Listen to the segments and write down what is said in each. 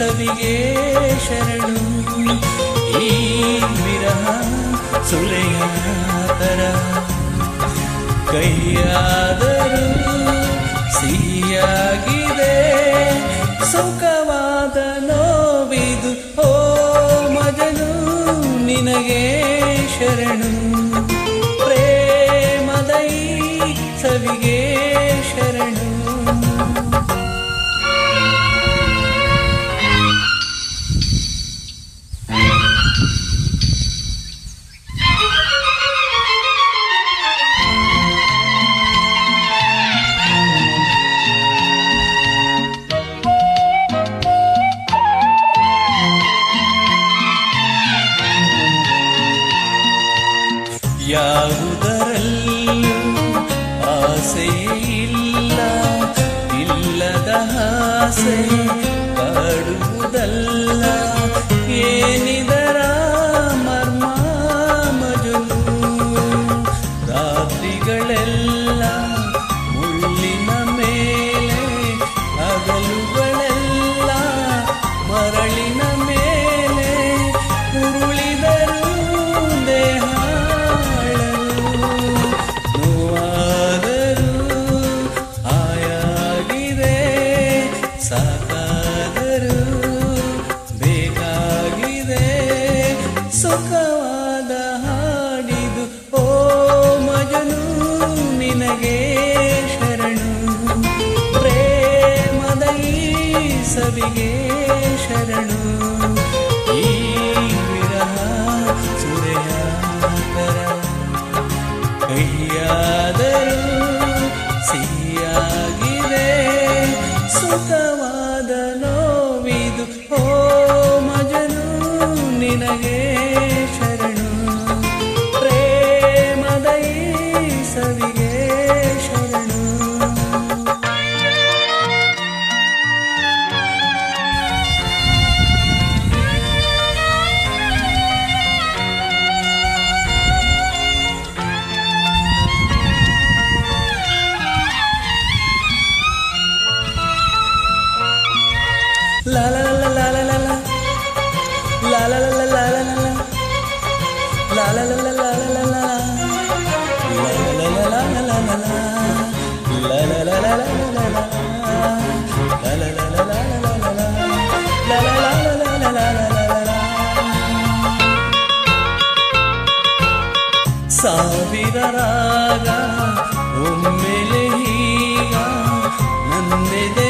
ಸವಿಗೆ ಶರಣು. ಈ ವಿರಹ ಸುಲೆಯ ತರ. ಕೈಯಾದರೂ ಸಿಹಿಯಾಗಿದೆ ಸುಖವಾದ ನೋವಿದು. ಓ ಮಗನು ನಿನಗೆ ಶರಣು. ಯಾವುದರಲ್ಲೂ ಆಸೆಯೇ ಇಲ್ಲ ಇಲ್ಲದ ಆಸೆ ಕಾಡುವುದಲ್ಲ ಸುಖವಾದ ಹಾಡಿದು, ಓ ಮಜನು, ನಿನಗೆ ಶರಣು. ಪ್ರೇಮದ ಸವಿಗೆ ಶರಣು. ಈ ವಿರಹ ಸುರೆಯಾತರ ಕೈಯಾದರೂ ಸಿಹಿಯಾಗಿದೆ ಸುಖವಾದ La la la la la la la La la la la la la la la La la la la la la la la La la la la la la la la La la la la la la la La la la la la la la la La la la la la la la la ಸಾವಿರ ರಾಗ ಒಮ್ಮೆಲೆ ಹೀಗ ನನ್ನೆದೆಯಲ್ಲಿ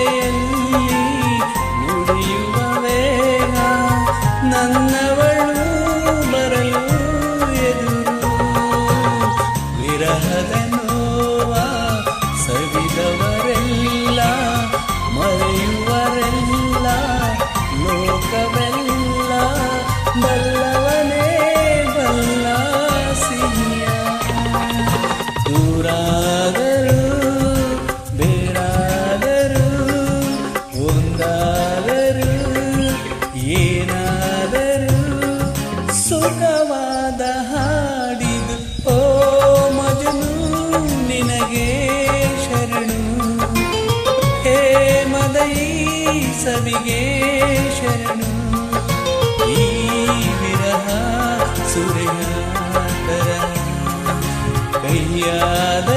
ಸುಖವಾದ ಹಾಡಿದು ಓ ಮಜನು ನಿನಗೆ ಶರಣು. ಹೇ ಮದೈ ಸವಿಗೆ ಶರಣು. ಈ ವಿರಹ ಸುರೆಯಾತರ ಕೈಯಾದ